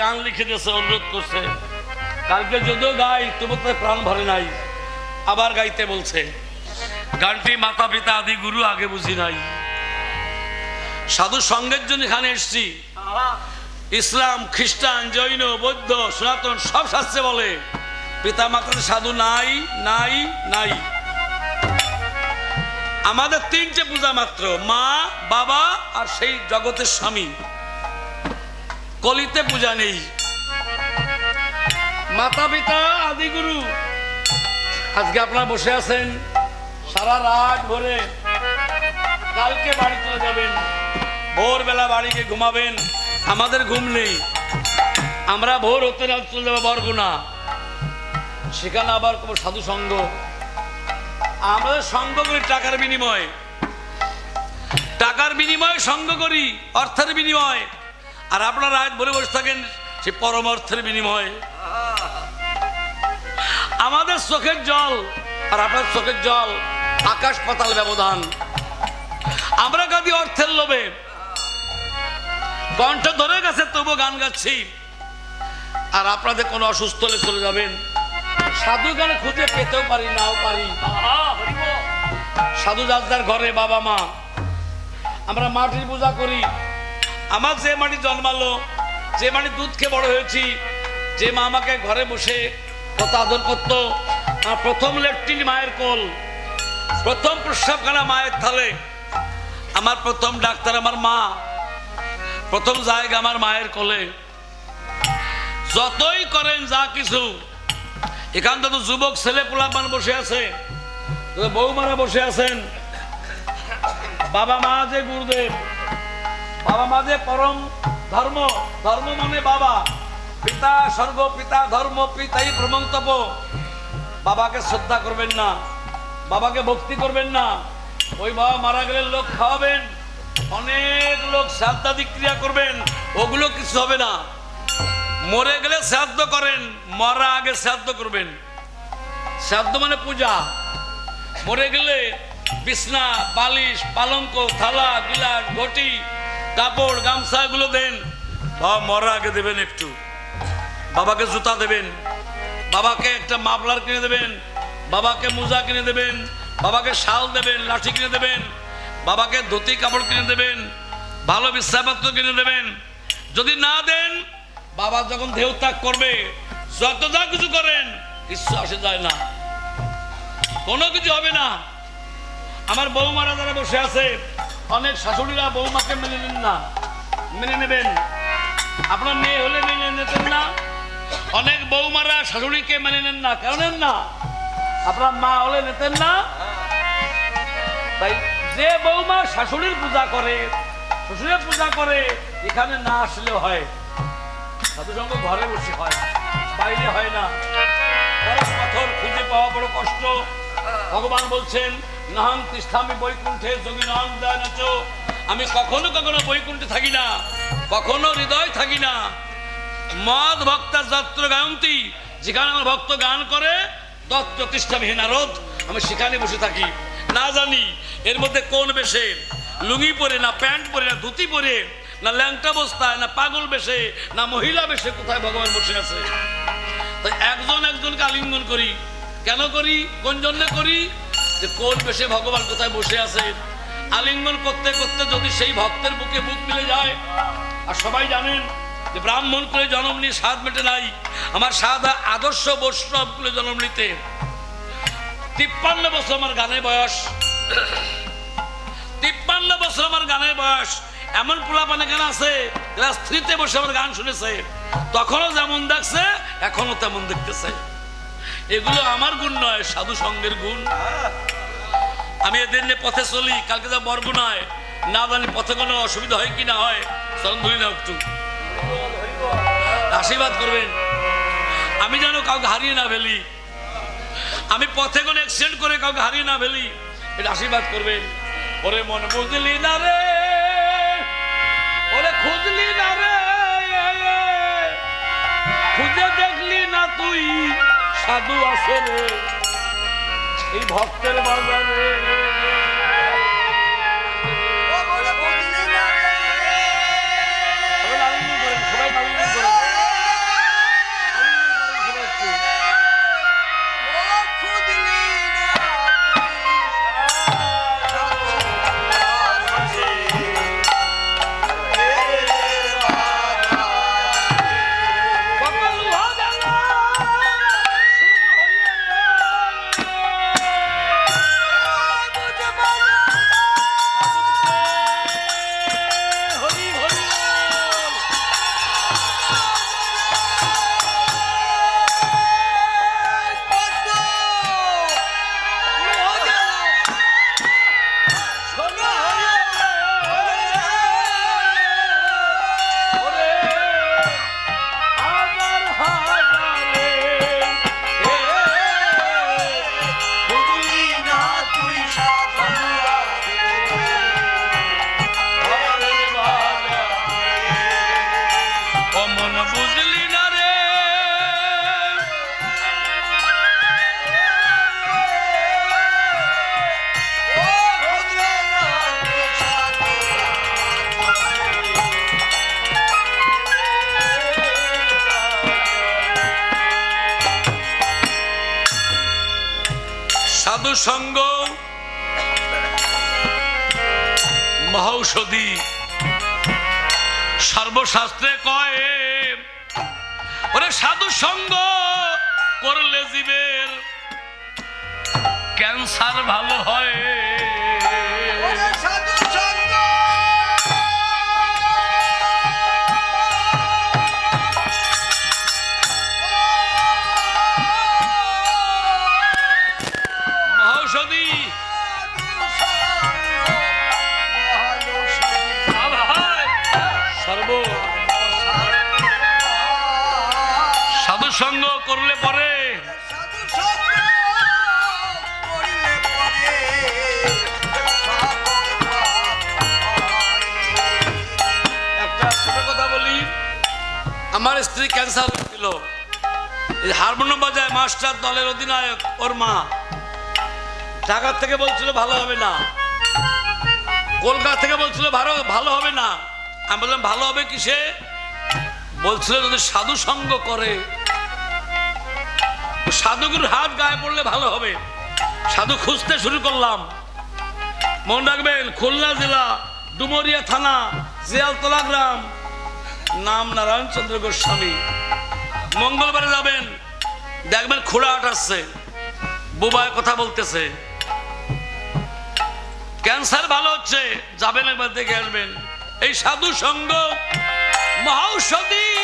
গান লিখে দিয়েছে, অনুরোধ করছে। কালকে যদিও গাই, তবু তো প্রাণ ভরে নাই। আবার গাইতে বলছে, গানটি মাতা পিতা আদি গুরু আগে বুঝি নাই। সাধু সঙ্গের জন্য এখানে এসছি। ইসলাম, খ্রিস্টান, জৈন, বৌদ্ধ, সনাতন, সব শাস্ত্রে বলে। পিতা মাতার সাধু নাই নাই নাই। আমাদের তিনটে পূজা মাত্র, মা, বাবা আর সেই জগতের স্বামী। কলিতে পূজা নেই। মাতা পিতা, আদি গুরু, আজকে আপনারা বসে আছেন, সারা রাত ভরে কালকে বাড়ি চলে যাবেন, ভোরবেলা বাড়িকে ঘুমাবেন, আমাদের ঘুম নেই। আমরা ভোর হতে রাত চলে যাব বরগুনা। সেখানে আবার কোনো সাধু সঙ্গ। আমাদের সঙ্গ করি টাকার বিনিময়। টাকার বিনিময়ে সঙ্গ করি, অর্থের বিনিময়। আর আপনারা রাত বলে বসে থাকেন সে পরম অর্থের বিনিময়। আমাদের চোখের জল আর আপনার চোখের জল আকাশ পাতাল ব্যবধান। আমরা গাদি অর্থের লোভে। কণ্ঠ ধরে গেছে তবু গান গাচ্ছি। আর আপনাদের কোনো অসুস্থ হলে চলে যাবেন। সাধু গান খুঁজে পেতেও পারি, নাও পারি। সাধু দাসদার ঘরে বাবা মা। আমরা মাটির পূজা করি। আমার যে মাটি জন্মালো, যে মাটি দুধ খেয়ে বড় হয়েছি, যে মা আমাকে ঘরে বসে কত আদর করত আমার প্রথম লেট্রিন মায়ের কোল, প্রথম প্রস্রাবখানা মায়ের থালে, আমার প্রথম ডাক্তার আমার মা, প্রথম জায়গা আমার মায়ের কোলে। যতই করেন যা কিছু, এখান তো যুবক, ছেলে, পোলাপান বসে আছে বৌমারা বসে আছেন, বাবা মা যে গুরুদেব বাবা মা যে পরম ধর্ম ধর্ম মানে বাবা। পিতা স্বর্গ, পিতা ধর্ম, পিতাই ভ্রমন্তপ বাবাকে শ্রদ্ধা করবেন না, বাবাকে ভক্তি করবেন না। ওই বাবা মারা গেলে লোক খাওয়াবেন, অনেক লোক শ্রাদ্ধাদি ক্রিয়া করবেন, ওগুলো কিছু হবে না। মরে গেলে শ্রাদ্ধ করেন মরা আগে শ্রাদ্ধ করবেন। শ্রাদ্ধ মানে পূজা। মরে গেলে বিছনা, বালিশ, পালঙ্ক, থালা, গিলাস, ঘটি কাপড় গামছা এগুলো দেন। বাবা মরা আগে দেবেন একটু। বাবাকে জুতা দেবেন। বাবাকে একটা মাফলার কিনে দেবেন। বাবাকে মোজা কিনে দেবেন। বাবাকে শাল দেবেন, লাঠি কিনে দেবেন। বাবাকে ধুতি কাপড় কিনে দেবেন। ভালো বিশ্রাপাত্র কিনে দেবেন। যদি না দেন, বাবা যখন দেহ ত্যাগ করবে, যত যা কিছু করেন কিছু আসে যায় না। কোনো কিছু হবে না। আমার বৌমারা যারা বসে আছে অনেক শাশুড়িরা বৌমাকে মেনে নেন না। মেনে নেবেন। আপনার মেয়ে হলে মেনে নিতেন না। অনেক বৌমারা শাশুড়িকে মেনে নেন না। কেন নেন না? আপনার মা হলে নিতেন না? যে বৌমা শাশুড়ির পূজা করে, শ্বশুরের পূজা করে, এখানে না আসলে হয়। সাধুসঙ্গ ঘরে বসে হয় বাইরে হয় না। পাথর খুঁজে পাওয়া বড় কষ্ট। ভগবান বলছেন নাহাং তিষ্ঠামি বৈকুণ্ঠে যোগী নাচ আমি কখনো কখনো বৈকুণ্ঠে থাকি না, কখনো হৃদয় থাকি না। মদ ভক্তা যাত্র গায়ন্তী, যেখানে আমার ভক্ত গান করে, তত্ত্ব তিষ্ঠামি নারদ, আমি সেখানে বসে থাকি। না জানি এর মধ্যে কোন বেশে, লুঙ্গি পরে, না প্যান্ট পরে, না ধুতি পরে, না ল্যাংটা বস্তায়, না পাগল বেশে, না মহিলা বেশে কোথায় ভগবান বসে আছে? তো একজন একজনকে আলিঙ্গন করি। কেন করি? কোন জন্য করি? যে কোন বেশে ভগবান কোথায় বসে আছে আলিঙ্গন করতে করতে যদি সেই ভক্তের বুকে বুক মিলে যায়, আর সবাই জানেন যে ব্রাহ্মণ কুলে জন্ম নিয়ে স্বাদ মেটে নাই, আমার স্বাদ আদর্শ বৈষ্ণব কুলে জন্ম নিতে। তিপ্পান্ন বছর আমার গানের বয়স। তিপ্পান্ন বছর আমার গানের বয়স। এমন পোলাপান এখানে আছে স্ত্রীতে বসে আমার গান শুনেছে। তখনও যেমন দেখছে এখনও তেমন দেখতেছে। এগুলো আমার গুণ নয়, সাধু সঙ্গের গুণ। আমি এদের নিয়ে পথে চলি, কালকে যা বর্গ নয় না জানি পথে কোনো অসুবিধা হয় কি না হয়, চরণ ধরি না একটু। আশীর্বাদ করবেন। আমি যেন কাউকে হারিয়ে না ফেলি। আমি পথে কোনো অ্যাক্সিডেন্ট করে কাউকে হারিয়ে না ফেলি, এটা আশীর্বাদ করবেন। ওরে মন বুঝলি না রে, ওরে খুঁজলি না রে, খুঁজে দেখলি না তুই। সাধু আছে রে এই ভক্তের বাজারে সঙ্গ করলে জীবের ক্যান্সার ভালো হয়। স্ত্রী ক্যান্সার হয়েছিল। এই হারমোনিয়াম বাজায় মাস্টার দলের অধিনায়ক, ওর মা। ঢাকা থেকে বলছিল, ভালো হবে না। কলকাতা থেকে বলছিল, ভালো ভালো হবে না। আমি বললাম, ভালো হবে কিসে? বলছিল, যদি সাধু সঙ্গ করে। সাধুগুরুর হাত গায়ে পড়লে ভালো হবে। সাধু খুঁজতে শুরু করলাম। মনে রাখবেন, খুলনা জেলা, ডুমরিয়া থানা, জিয়ালতলা গ্রাম। নাম নারায়ণ চন্দ্র গোস্বামী। মঙ্গলবারে যাবেন। দেখবেন খোড়া আট আসছে বুবায় কথা বলতেছে। ক্যান্সার ভালো হচ্ছে। যাবেন একবার দেখে আসবেন। এই সাধু সঙ্গ মহাঔষধি।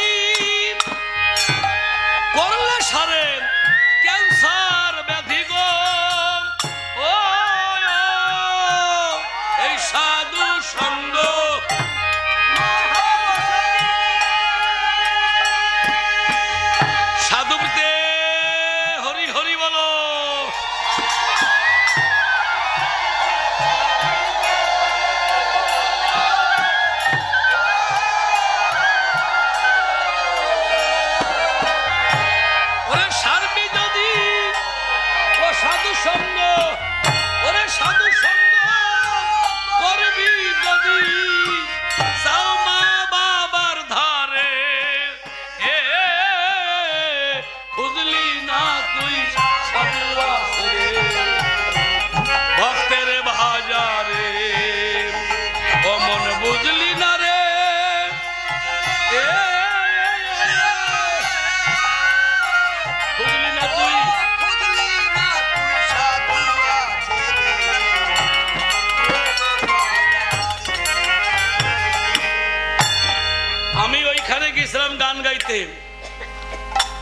ওইখানে গেছিলাম গান গাইতে।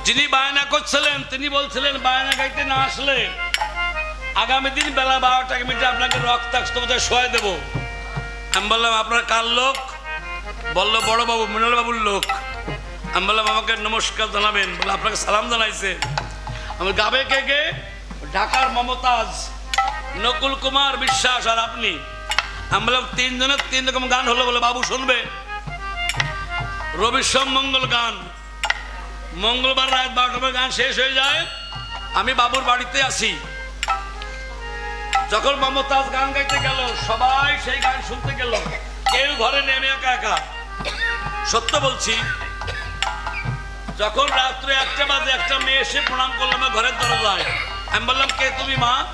যিনি বায়না করছিলেন, তিনি বলছিলেন, বায়না গাইতে না আসলে আগামী দিন বেলা বারোটা মিনিটে আপনাকে রক্তাক্ত বোধহয় শোয়া দেব। আমি বললাম, আপনার কার লোক? বলল, বড় বাবু, মৃণাল বাবুর লোক। আমি বললাম, আমাকে নমস্কার জানাবেন। বলে আপনাকে সালাম জানাইছে। আমি গাবে কে কে? ঢাকার মমতাজ, নকুল কুমার বিশ্বাস আর আপনি। আমি বললাম, তিনজনের তিন রকম গান হলো বলে বাবু শুনবে। রবি মঙ্গল গান। মঙ্গলবার রাত বারোটার গান শেষ হয়ে যায়। আমি বাবুর বাড়িতে আসি যখন মমতাজ গান গাইতে গেল, সবাই সেই গান শুনতে গেল। কেউ ঘরে নেমে একা একা। সত্য বলছি, যখন রাত্রে একটা বাজে, একটা মেয়ে এসে প্রণাম করল আমার ঘরের দরজায়। আমি বললাম, কে তুমি, মা?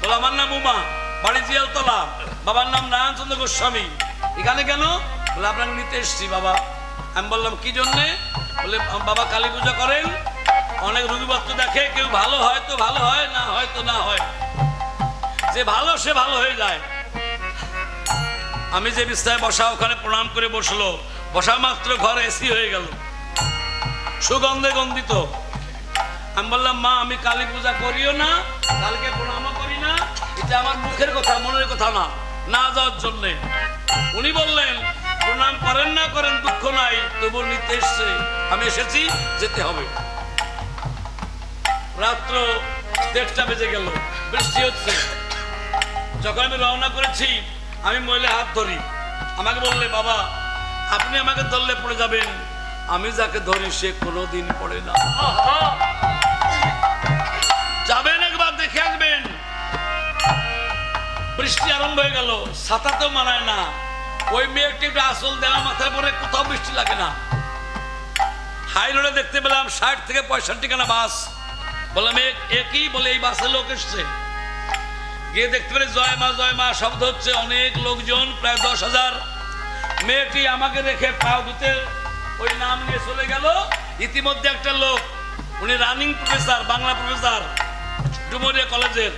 বলে, আমার নাম উমা, বাড়ি জিয়ালতলা। বাবার নাম নারায়ণচন্দ্র গোস্বামী। এখানে কেন? বলে, আপনাকে নিতে এসছি, বাবা। আমি বললাম, কি জন্যে? বলে বাবা কালী পূজা করেন। অনেক রুগীপত্র দেখে, কেউ ভালো হয় তো ভালো হয়, না হয় তো না হয়। যে ভালো, সে ভালো হয়ে যায়। আমি যে বিস্তায় বসা, ওখানে প্রণাম করে বসল। বসা মাত্র ঘর এসি হয়ে গেল। সুগন্ধে গন্ধিত। আমি বললাম, মা, আমি কালী পূজা করিও না, কালকে প্রণামও করি না। এটা আমার মুখের কথা, মনের কথা না না যাওয়ার জন্যে। উনি বললেন প্রণাম করেন না করেন দুঃখ নাই তবু নিতে এসছে আমি এসেছি, যেতে হবে। রাত্র দেড়টা বেজে গেল, বৃষ্টি হচ্ছে। যখন আমি রওনা করেছি, আমি মহিলা হাত ধরি। আমাকে বললে, বাবা, আপনি আমাকে ধরলে পড়ে যাবেন। আমি যাকে ধরি, সে কোনোদিন পড়ে না। যাবেন একবার, দেখে আসবেন। বৃষ্টি আরম্ভ হয়ে গেল, ছাতা তো মানায় না। ওই মেয়েটি আসল দেওয়া মাথায় পরে কোথাও বৃষ্টি লাগে না। হাই রোডে দেখতে পেলাম ষাট থেকে পঁয়ষট্টি খানা বাস। বললাম একই বলে, এই বাসে লোক এসছে। গিয়ে দেখতে পেলে জয় মা জয় মা শব্দ হচ্ছে। অনেক লোকজন, প্রায় দশ হাজার। মেয়েটি আমাকে রেখে পা ধুতে ওই নাম নিয়ে চলে গেল। ইতিমধ্যে একটা লোক, উনি running professor, Bangla professor, Dumuria কলেজের।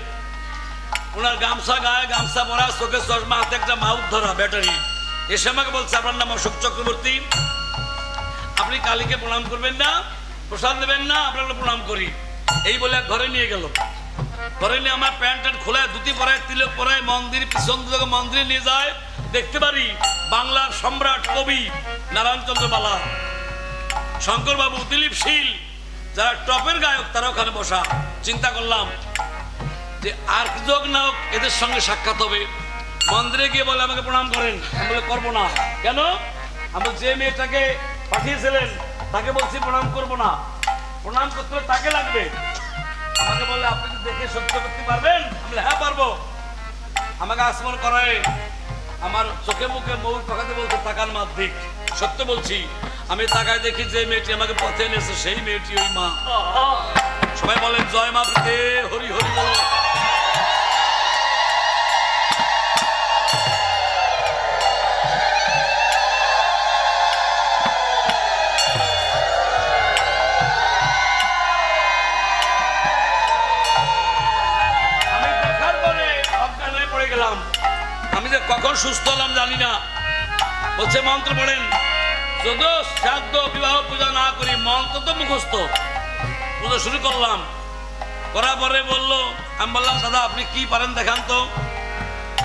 ওনার গামছা গায়ে, গামছা পরা, চোখে চশমা, হাতে একটা মাউথ ধরা, ব্যাটারি। এসে আমাকে বলছে, আপনার নাম অশোক চক্রবর্তী। আপনি কালীকে প্রণাম করবেন না, প্রসাদ দেবেন না, আপনাকে প্রণাম করি। এই বলে ঘরে নিয়ে গেল। ঘরে নিয়ে আমার প্যান্ট ট্যান্ট খোলায়, ধুতি পরায় তিলক পরায়, মন্দির, পিছন দিকে মন্দিরে নিয়ে যায়। দেখতে পারি বাংলার সম্রাট কবি নারায়ণচন্দ্র বালা, শঙ্করবাবু দিলীপ শীল, যারা টপের গায়ক তারা ওখানে বসা। চিন্তা করলাম যে আর যোগ না হোক, এদের সঙ্গে সাক্ষাৎ হবে। মন্দিরে গিয়ে বলে, আমাকে প্রণাম করেন। আমি বলে, করব না। কেন? আমি যে মেয়েটাকে পাঠিয়েছিলেন, তাকে বলছি প্রণাম করব না। প্রণাম করতে হলে তাকে লাগবে। আমাকে বলে, আপনি দেখে সত্য করতে পারবেন? আমি হ্যাঁ পারব। আমাকে আসমন করায় আমার চোখে মুখে মৌর পাকাতে বলছে তাকার মাত দিক সত্য বলছি। আমি তাকায় দেখি যে মেয়েটি আমাকে পথে এনেছে, সেই মেয়েটি ওই মা। সবাই বলেন, জয় মা হরি হরি বল। গেলাম। আমি যে কখন সুস্থ হলাম জানি না। বলছে, মন্ত্র পড়েন। বিবাহ পূজা না করি, মন্ত্র তো মুখস্থ। পুজো শুরু করলাম। করার পরে বলল, আমি বললাম, দাদা, আপনি কি পারেন দেখান তো?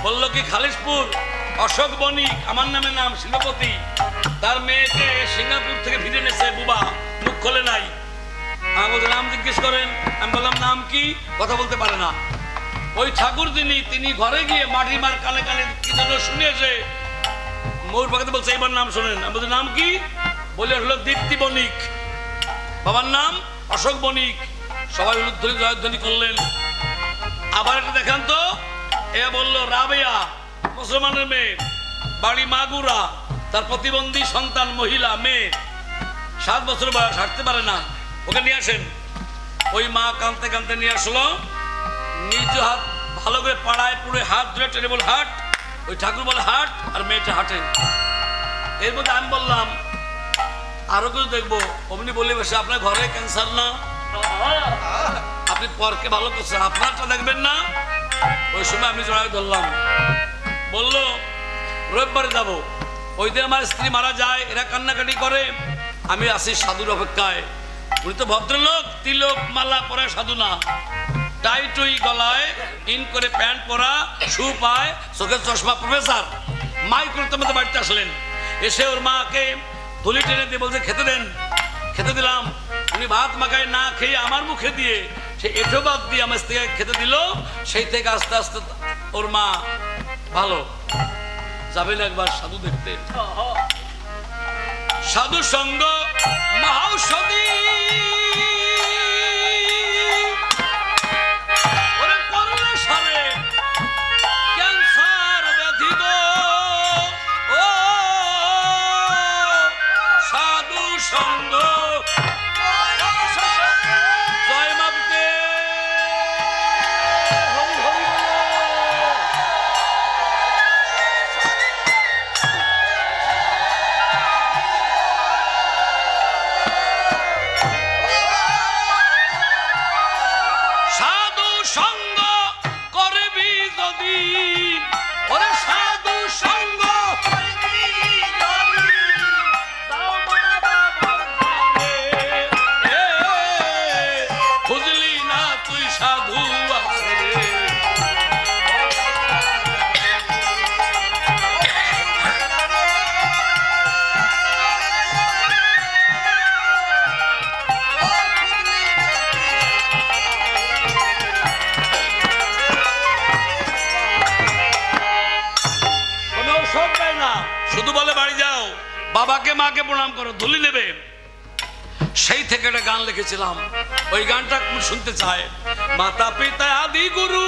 বলল কি, খালিশপুর, অশোক বণিক, আমার নামে নাম, শিল্পপতি। তার মেয়েকে সিঙ্গাপুর থেকে ফিরে এনেছে, বুবা, মুখ খোলে নাই। আমি বলছি নাম জিজ্ঞেস করেন। আমি বললাম, নাম কি? কথা বলতে পারে না। ওই ঠাকুর যিনি তিনি ঘরে গিয়ে মাটি মার কানে কানে কি যেন শুনিয়েছে। মৌর পাখাতে বলছে এবার নাম শোনেন। বলছি, নাম কি? বলে হলো দীপ্তি বণিক। বাবার নাম অশোক বণিক। সবাই উলুধ্বনি জয়ধ্বনি করলেন। আবার একটা দেখান তো। এ বলল, রাবেয়া, মুসলমানের মেয়ে, বাড়ি মাগুরা, তার প্রতিবন্ধী সন্তান মহিলা, মেয়ে। সাত বছর বয়স, হাঁটতে পারে না। ওকে নিয়ে আসেন। ওই মা কানতে কানতে নিয়ে আসলো। নিজ হাত ভালো করে পাড়ায় পুরো হাত ধরে টেনে বল, হাট। ওই ঠাকুর বলে হাট আর মেয়েটা হাটে। এর মধ্যে আমি বললাম, আরও কিছু দেখব। অমনি বলে বসে, আপনার ঘরে ক্যান্সার না? আপনি পরকে ভালো করছেন, আপনারটা দেখবেন না? ওই সময় আমি জড়াই ধরলাম। বলল, রবিবারে যাব। ওই দিন আমার স্ত্রী মারা যায়, এরা কান্নাকাটি করে। আমি আসি সাধুর অপেক্ষায়। উনি তো ভদ্রলোক, তিলক, মালা পরে সাধু না। গলায় ইন করে প্যান্ট পরা শু পায় চোখের চশমা প্রফেসর মাই মতো বাড়িতে আসলেন। এসে ওর মাকে টেনে দিয়ে বলছে খেতে দেন খেতে দিলাম। উনি ভাত মাখায় না খেয়ে আমার মুখে দিয়ে সে এঠো বাদ দিয়ে আমার স্ত্রীকে খেতে দিল। সেই থেকে আস্তে আস্তে ওর মা ভালো। যাবেন একবার সাধু দেখতে। সাধু সঙ্গ মহাঔষধি। লিখেছিলাম ওই গানটা শুনতে চায়? মাতা পিতা আদি গুরু